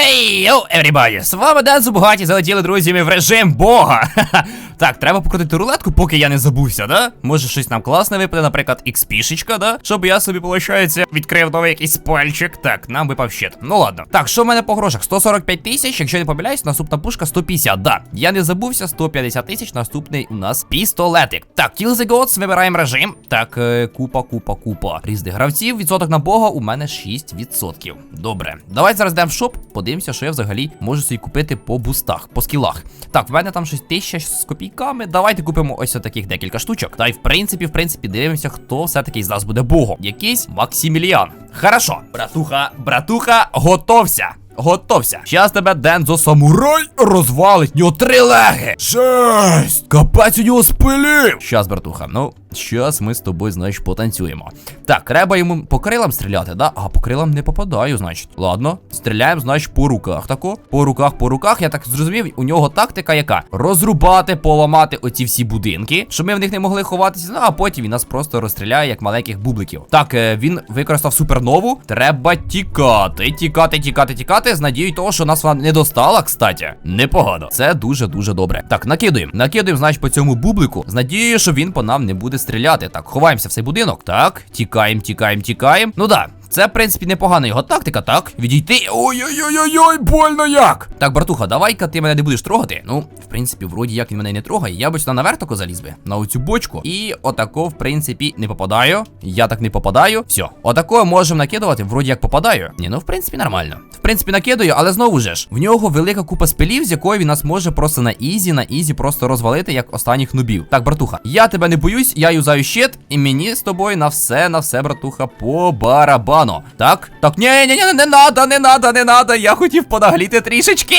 Хей, hey, everybody! З вами Дан Зубгаті, залетіли друзями в режим Бога. Так, треба покрутити рулетку, поки я не забувся, да? Може щось нам класне випаде, наприклад, XP-шечка, да? Щоб я собі, виходить, відкрив новий якийсь пальчик. Так, нам випав щит. Ну ладно. Так, що в мене по грошах? 145 тисяч, якщо не помиляюсь, наступна пушка 150. Да, я не забувся, 150 тисяч, наступний у нас пістолетик. Так, Kill the Gods, вибираємо режим. Так, е, купа, купа, купа. Різних гравців, відсоток на Бога у мене 6%. Добре. Давайте зараз йдемо в шоп, подивимося, що я взагалі можу собі купити по бустах, по скілах. Так, в мене там щось тисяча з копійками. Давайте купимо ось таких декілька штучок. Та й в принципі, в принципі, дивимося, хто все-таки з нас буде богом. Якийсь Максиміліан. Хорошо, братуха, братуха, готовся. Готовся. Щас тебе Дензо Самурай розвалить. Нього три леги. Жесть! Капець у нього спилів. Щас, братуха, ну, щас ми з тобою, значить, потанцюємо. Так, треба йому по крилам стріляти, да? А по крилам не попадаю, значить. Ладно, стріляємо, значить, по руках тако. По руках, по руках. Я так зрозумів, у нього тактика яка? Розрубати, поламати оці всі будинки, щоб ми в них не могли ховатися. Ну, а потім він нас просто розстріляє, як маленьких бубликів. Так, е, він використав супернову. Треба тікати, тікати, тікати, тікати. З надією того, що нас вона не достала, кстати. Непогано. Це дуже-дуже добре. Так, накидуємо. Накидуємо, значить, по цьому бублику. З надією, що він по нам не буде стріляти. Так, ховаємося в цей будинок. Так, тікаємо, тікаємо, тікаємо. Ну да. Це, в принципі, непогана його тактика, так? Відійти. Ой-ой-ой-ой, больно як! Так, братуха, давай-ка ти мене не будеш трогати. Ну, в принципі, вроді як він мене не трогає. Я би сюди наверх тако заліз би. На оцю бочку. І отако, в принципі, не попадаю. Я так не попадаю. Все. Отако можемо накидувати, вроді як попадаю. Ні, ну в принципі, нормально. Принципі, накидаю, але знову ж, в нього велика купа спилів, з якої він нас може просто на ізі, на ізі просто розвалити, як останніх нубів. Так, братуха, я тебе не боюсь, я юзаю щит, і мені з тобою на все, на все, братуха, по барабану. Так? Так, ні, ні, ні, не надо, не надо, не надо. Я хотів понагліти трішечки.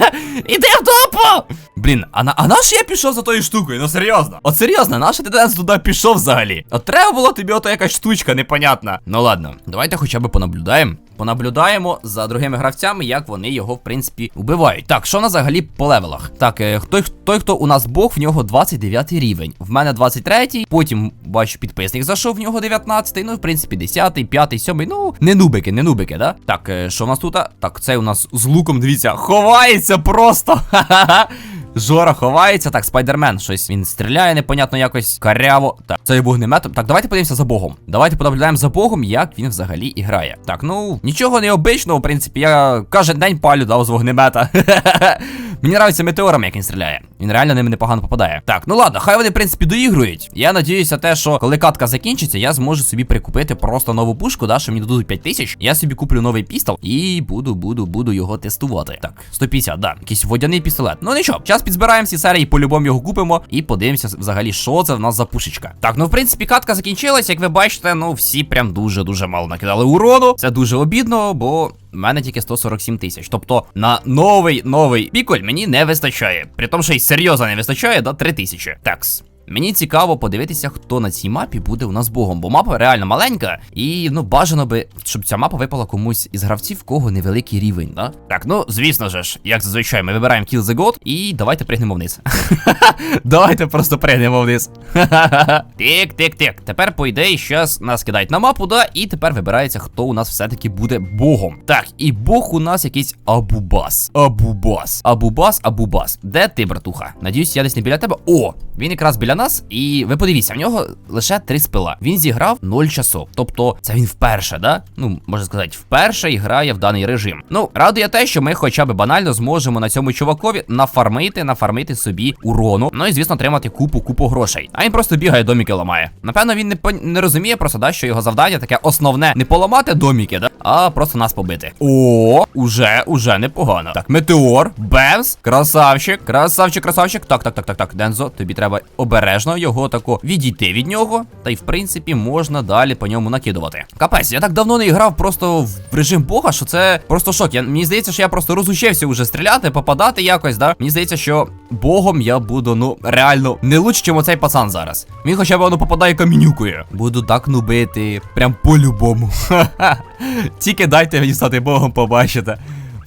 Іди в дупу! Блін, а на а наш я пішов за тою штукою? Ну серйозно. От серйозно, наш ти десь туди пішов взагалі. От треба було тобі ото якась штучка непонятна. Ну ладно, давайте хоча б понаблюдаємо. Понаблюдаємо за другими гравцями, як вони його, в принципі, вбивають. Так, що у нас взагалі по левелах? Так, е, той, той, хто у нас Бог, в нього 29 рівень. В мене 23, потім, бачу, підписник зайшов, в нього 19, ну, в принципі, 10, 5, 7, ну, не нубики, не нубики, да? Так, е, що у нас тут? Так, це у нас з луком, дивіться, ховається просто. Ха-ха-ха. Жора ховається. Так, спайдермен щось. Він стріляє, непонятно якось каряво. Так, це є вогнеметом. Так, давайте подивимося за Богом. Давайте понаблюдаємо за Богом, як він взагалі грає. Так, ну нічого необичного, в принципі, я кожен день палю да, з вогнемета. Мені нравиться метеором, як він стріляє. Він реально ними непогано попадає. Так, ну ладно, хай вони, в принципі, доігрують. Я надіюся, те, що коли катка закінчиться, я зможу собі прикупити просто нову пушку, да, що мені дадуть 5 тисяч. Я собі куплю новий пістол і буду, буду, буду його тестувати. Так, 150, да. Якийсь водяний пістолет. Ну нічого, час підзбираємо всі серії, по-любому його купимо і подивимося взагалі, що це в нас за пушечка. Так, ну в принципі, катка закінчилась, як ви бачите, ну всі прям дуже-дуже мало накидали урону. Це дуже обідно, бо. У мене тільки 147 тисяч. Тобто на новий новий піколь мені не вистачає. При тому, що й серйозно не вистачає до 3 тисячі. Такс. Мені цікаво подивитися, хто на цій мапі буде у нас богом, бо мапа реально маленька, і ну бажано би, щоб ця мапа випала комусь із гравців, кого невеликий рівень, да? Так, ну звісно ж, як зазвичай, ми вибираємо Kill the God і давайте пригнемо вниз. Давайте просто пригнемо вниз. Тик, тик, тик. Тепер, по ідеї, щас нас кидають на мапу, да, і тепер вибирається, хто у нас все-таки буде богом. Так, і бог у нас якийсь Абубас. Абубас. Абубас, Абубас. Де ти, братуха? Надіюсь, я десь не біля тебе. О, він якраз біля нас, і ви подивіться, в нього лише три спила. Він зіграв 0 часов. Тобто, це він вперше, да? Ну, можна сказати, вперше грає в даний режим. Ну, радує те, що ми хоча б банально зможемо на цьому чувакові нафармити, нафармити собі урону. Ну і звісно, отримати купу купу грошей. А він просто бігає, доміки ламає. Напевно, він не не розуміє просто, да, що його завдання таке основне не поламати доміки, да, а просто нас побити. О, уже, уже непогано. Так, метеор, бемс, красавчик, красавчик, красавчик. Так, так, так, так, так. Дензо, тобі треба обережно його тако відійти від нього. Та й в принципі можна далі по ньому накидувати. Капець, я так давно не грав просто в режим бога, що це просто шок. Я, мені здається, що я просто розучився вже стріляти, попадати якось, да. Мені здається, що богом я буду, ну, реально не лучше, чим оцей пацан зараз. Він хоча б воно попадає камінюкою. Буду так нубити. Прям по-любому. Тільки дайте мені стати богом, побачите.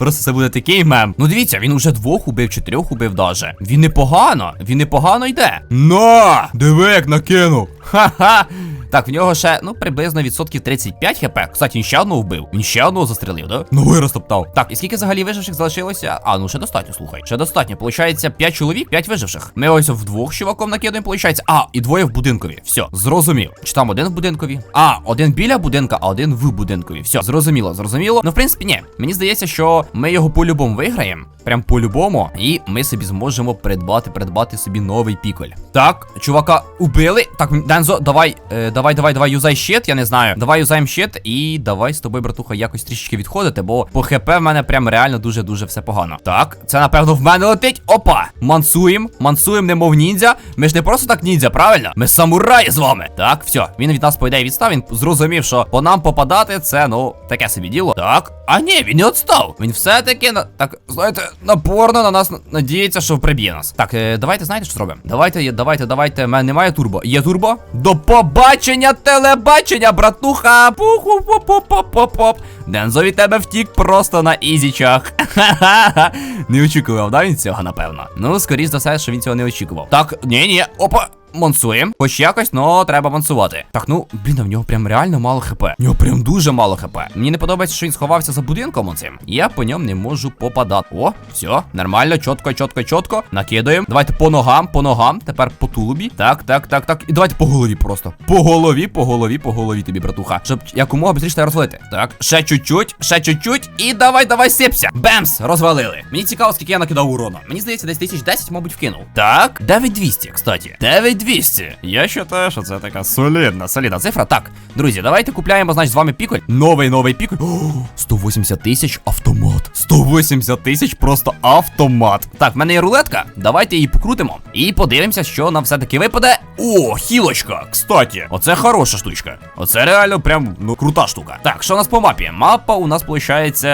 Просто це буде такий мем. Ну дивіться, він уже двох убив, чотирьох убив даже. Він непогано, він непогано йде. На! Диви, як накинув. Ха-ха! Так, в нього ще, ну, приблизно відсотків 35 хп. Кстати, він ще одного вбив. Він ще одного застрелив, да? Ну, розтоптав. Так, і скільки взагалі виживших залишилося? А, ну ще достатньо, слухай. Ще достатньо. Получається 5 чоловік, 5 виживших. Ми ось вдвох з чуваком накидаємо, получається. А, і двоє в будинкові. Все, зрозумів. Чи там один в будинкові? А, один біля будинка, а один в будинкові. Все, зрозуміло, зрозуміло. Ну, в принципі, ні. Мені здається, що ми його по-любому виграємо. Прям по-любому. І ми собі зможемо придбати, придбати собі новий піколь. Так, чувака убили. Так, Дензо, давай, е, давай, давай, давай, юзай щит, я не знаю. Давай юзаємо щит і давай з тобою, братуха, якось трішечки відходити, бо по ХП в мене прям реально дуже-дуже все погано. Так, це напевно в мене летить. Опа! Мансуєм, мансуєм, немов ніндзя. Ми ж не просто так ніндзя, правильно? Ми самураї з вами. Так, все, він від нас по ідеї відстав. Він зрозумів, що по нам попадати це, ну, таке собі діло. Так. А ні, він не відстав. Він все-таки на так, знаєте, напорно на нас надіється, що приб'є нас. Так, е, давайте знаєте, що зробимо? Давайте, є- давайте, давайте. У мене немає турбо. Є турбо? До побачення, телебачення, братуха. пуху поп поп поп поп поп Дензо від тебе втік просто на ізічах. Не очікував, да, він цього, напевно. Ну, скоріш за все, що він цього не очікував. Так, ні, ні, опа. Мансуємо, хоч якось, но треба мансувати. Так, ну, блін, а в нього прям реально мало хп. В нього прям дуже мало хп. Мені не подобається, що він сховався за будинком оцим. Я по ньому не можу попадати. О, все, нормально, чітко, чітко, чітко. Накидаємо. Давайте по ногам, по ногам. Тепер по тулубі. Так, так, так, так. І давайте по голові просто. По голові, по голові, по голові тобі, братуха. Щоб якомога быстріше тебе розвалити. Так, ще чуть-чуть, ще чуть-чуть. І давай, давай, сипся. Бемс, розвалили. Мені цікаво, скільки я накидав урона. Мені здається, десь тисяч 10, мабуть, вкинув. Так, 9200, кстати. 9200. Я вважаю, що це така солідна, солідна цифра. Так, друзі, давайте купляємо, значить, з вами піколь. Новий новий піколь. О, 180 тисяч автомат. 180 тисяч просто автомат. Так, в мене є рулетка. Давайте її покрутимо. І подивимося, що нам все-таки випаде. О, хілочка. Кстати, оце хороша штучка. Оце реально прям ну крута штука. Так, що у нас по мапі? Мапа у нас виходить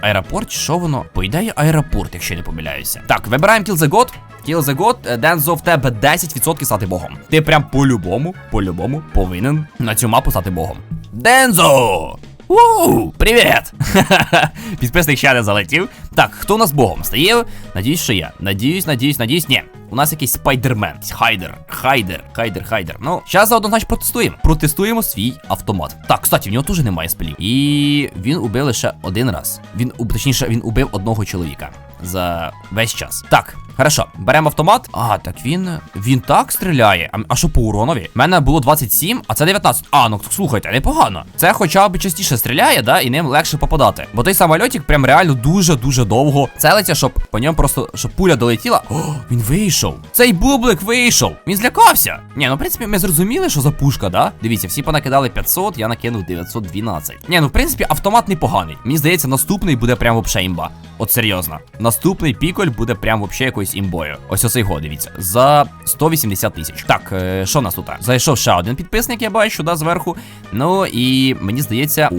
аеропорт. Що воно? По ідеї, аеропорт, якщо не помиляюся. Так, вибираємо Kill the God. Kill the God, Дензо в тебе 10% стати богом. Ти прям по-любому, по-любому повинен на цю мапу стати богом. Дензо! Ууу, привіт! Підписник ще не залетів. Так, хто у нас богом стає? Надіюсь, що я. Надіюсь, надіюсь, надіюсь, ні. У нас якийсь спайдермен, хайдер, хайдер, хайдер, хайдер. Ну, зараз заодно, значить, протестуємо. Протестуємо свій автомат. Так, кстати, в нього теж немає спелів. І він убив лише один раз. Він точніше, він убив одного чоловіка за весь час. Так, хорошо, беремо автомат. А, так він. Він так стріляє. А, а що по уронові? У мене було 27, а це 19. А, ну слухайте, непогано. Це хоча б частіше стріляє, да, і ним легше попадати. Бо той самольотик прям реально дуже-дуже довго целиться, щоб по ньому просто щоб пуля долетіла. О, він вийшов. Цей бублик вийшов. Він злякався. Ні, ну в принципі, ми зрозуміли, що за пушка, да? Дивіться, всі понакидали 500, я накинув 912. Ні, ну в принципі, автомат непоганий. Мені здається, наступний буде прям вообще імба. От серйозно. Наступний піколь буде прям вообще якоюсь імбою. Ось оцей год, дивіться. За 180 тисяч. Так, е, що нас тут? Зайшов ще один підписник, я бачу, да, зверху. Ну і мені здається.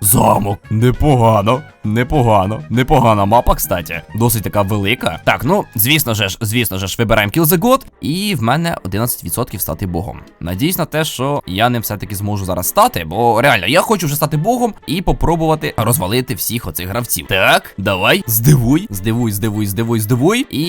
Замок. Непогано. Непогано. Непогана мапа, кстати. Досить така велика. Так, ну, звісно же ж, звісно же ж, вибираємо Kill the God. І в мене 11% стати богом. Надіюсь на те, що я ним все-таки зможу зараз стати, бо реально, я хочу вже стати богом і попробувати розвалити всіх оцих гравців. Так, давай, здивуй, здивуй, здивуй, здивуй, здивуй. І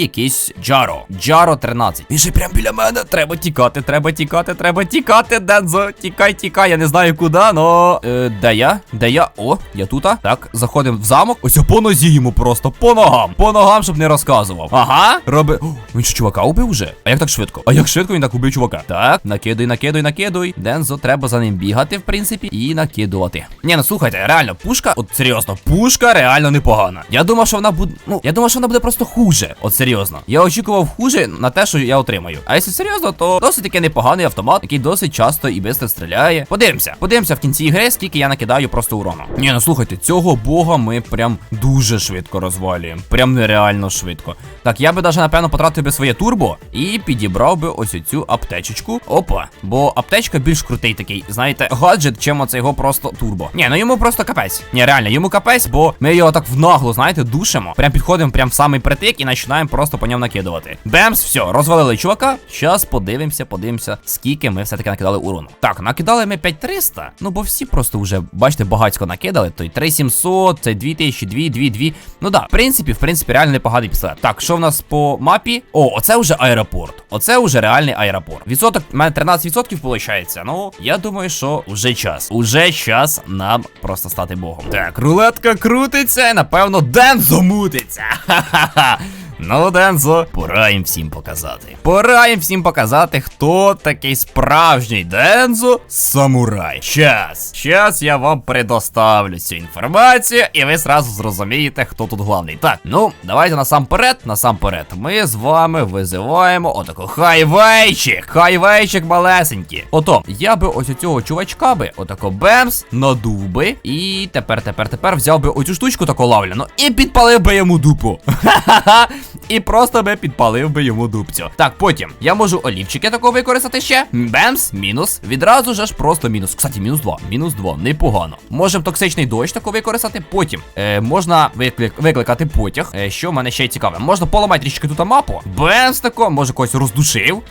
якийсь Джаро. Джаро 13. Він ще прям біля мене. Треба тікати, треба тікати, треба тікати, Дензо. Тікай, тікай. Я не знаю куди, но. Е, де я? Де я? О, я тут. Так, заходимо в замок. Ось по нозі йому просто. По ногам. По ногам, щоб не розказував. Ага. Роби. О, він що чувака убив уже? А як так швидко? А як швидко він так убив чувака? Так, накидуй, накидуй, накидуй. Дензо, треба за ним бігати, в принципі, і накидувати. Ні, ну слухайте, реально, пушка, от серйозно, пушка реально непогана. Я думав, що вона буде. Ну, я думав, що вона буде просто хуже. От серйозно. Я очікував хуже на те, що я отримаю. А якщо серйозно, то досить таки непоганий автомат, який досить часто і швидко стріляє. Подивимося, подивимося в кінці ігри, скільки я накидаю просто урону. Ні, ну слухайте, цього бога ми прям дуже швидко розвалюємо. Прям нереально швидко. Так, я би даже, напевно, потратив би своє турбо і підібрав би ось цю аптечечку. Опа. Бо аптечка більш крутий такий, знаєте, гаджет, чим оце його просто турбо. Ні, ну йому просто капець. Ні, реально, йому капець, бо ми його так внагло, знаєте, душимо. Прям підходимо прям в самий притик і починаємо просто по ньому накидувати. Бемс, все, розвалили чувака. Щас подивимося, подивимося, скільки ми все-таки накидали урону. Так, накидали ми 5300. Ну, бо всі просто вже, бачите, багатько накидали. Той 3700, 500, це 2000, 2, 2, 2. Ну да, в принципі, в принципі, реально непоганий пістолет. Так, що в нас по мапі? О, оце вже аеропорт. Оце вже реальний аеропорт. Відсоток, в мене 13% виходить. Ну, я думаю, що вже час. Уже час нам просто стати богом. Так, рулетка крутиться, напевно, ден замутиться. Ха-ха-ха. Ну, Дензо, пора їм всім показати. Пора їм всім показати, хто такий справжній Дензо самурай. Щас, щас я вам предоставлю цю інформацію, і ви зразу зрозумієте, хто тут главний. Так, ну, давайте насамперед, насамперед, ми з вами визиваємо отако хайвейчик. Хайвейчик малесенький. Ото, я би ось цього чувачка би, отако бемс, надув би. І тепер, тепер, тепер взяв би оцю штучку таку лавляну і підпалив би йому дупу. Ха-ха-ха. І просто би підпалив би йому дубцю. Так, потім я можу олівчики такого використати ще. Бемс, мінус. Відразу же ж просто мінус. Кстати, мінус 2. Мінус 2. Непогано. Можемо токсичний дощ тако використати. Потім е, можна виклик, викликати потяг. Е, що в мене ще цікаве. Можна поламати трішки тут мапу. Бемс тако, може когось роздушив.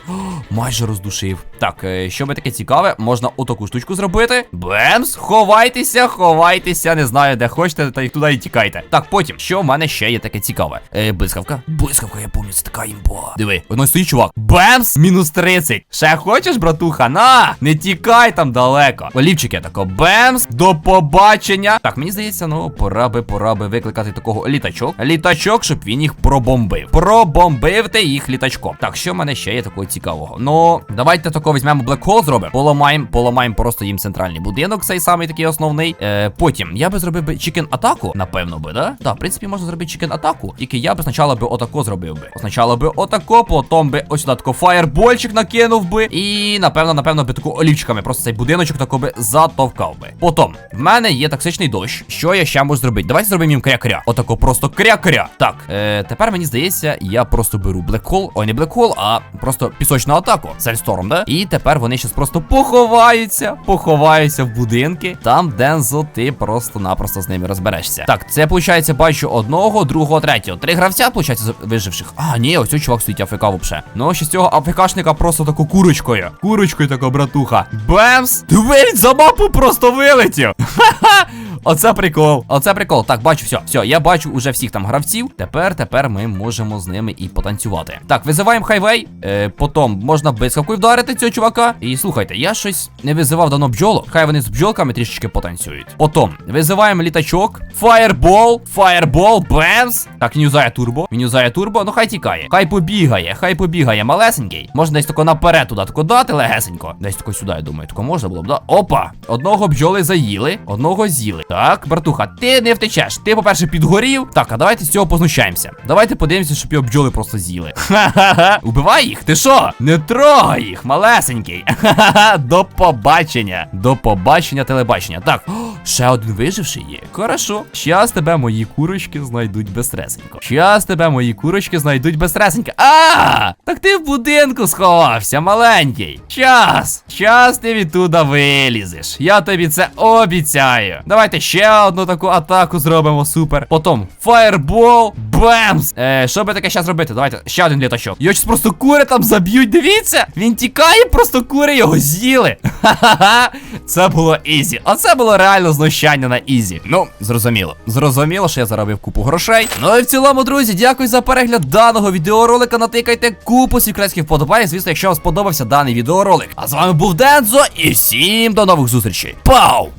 Майже роздушив. Так, е, що би таке цікаве, можна отаку штучку зробити. Бемс, ховайтеся, ховайтеся. Не знаю, де хочете, та й туди і тікайте. Так, потім, що в мене ще є таке цікаве? Е, блискавка. Блискавка, я пам'ятаю, це така імба. Диви, воно стоїть, чувак. Бемс, мінус 30. Ще хочеш, братуха? На! Не тікай там далеко. Олівчики, тако, бемс, до побачення. Так, мені здається, ну, пора би, пора би викликати такого літачок. Літачок, щоб він їх пробомбив. Пробомбив ти їх літачком. Так, що в мене ще є такого цікавого? Ну, давайте тако візьмемо Black Hole зробимо. Поламаємо, поламаємо просто їм центральний будинок, цей самий такий основний. Е, потім я би зробив би чікен атаку, напевно би, да? Так, в принципі, можна зробити чікен атаку. Тільки я би спочатку би отако зробив би. Спочатку би отако, потім би ось сюди тако фаєрбольчик накинув би. І напевно, напевно, би таку олівчиками просто цей будиночок тако би затовкав би. Потім, в мене є токсичний дощ. Що я ще можу зробити? Давайте зробимо їм кря-кря. Отако просто кря-кря. Так, е, тепер мені здається, я просто беру блекхол. Ой, не блекхол, а просто пісочну атаку. Сельсторм, да? І тепер вони щас просто поховаються, поховаються в будинки. Там, Дензо, ти просто-напросто з ними розберешся. Так, це виходить, бачу одного, другого, третього. Три гравця, виходить, виживших. А, ні, ось цей чувак стоїть АФК вообще. Ну, ще з цього АФКшника просто таку курочкою. Курочкою така, братуха. Бемс! Дивись, за мапу просто вилетів. Ха-ха! Оце прикол. Оце прикол. Так, бачу, все, все, я бачу уже всіх там гравців. Тепер, тепер ми можемо з ними і потанцювати. Так, визиваємо хайвей. Е, потім можна блискавкою вдарити цього чувака. І слухайте, я щось не визивав давно бджолок. Хай вони з бджолками трішечки потанцюють. Потім визиваємо літачок. Фаєрбол, фаєрбол, бемс. Так, він турбо. Він турбо, ну хай тікає. Хай побігає, хай побігає, малесенький. Можна десь тако наперед туди тако дати легесенько. Десь тако сюди, я думаю, тако можна було б, да? Опа! Одного бджоли заїли, одного з'їли. Так, братуха, ти не втечеш. Ти, по-перше, підгорів. Так, а давайте з цього познущаємося. Давайте подивимося, щоб його бджоли просто з'їли. Ха-ха-ха. Убивай їх, ти що? Не трогай їх, малесенький. Ха-ха-ха. До побачення. До побачення телебачення. Так, ще один виживший є. Хорошо. Щас тебе мої курочки знайдуть безстресенько. Щас тебе мої курочки знайдуть безстресенько. А! Так ти в будинку сховався, маленький. Щас. Щас ти відтуда вилізеш. Я тобі це обіцяю. Давайте ще одну таку атаку зробимо. Супер. Потім фаєрбол. Бемс! Е, що би таке зараз робити? Давайте ще один літачок. Його щас просто кури там заб'ють. Дивіться! Він тікає, просто кури його з'їли. Ха-ха-ха. Це було ізі. Оце було реально знущання на ізі. Ну, зрозуміло. Зрозуміло, що я заробив купу грошей. Ну і в цілому, друзі, дякую за перегляд даного відеоролика. Натикайте купу секретських вподобань. Звісно, якщо вам сподобався даний відеоролик. А з вами був Дензо, і всім до нових зустрічей. Пау!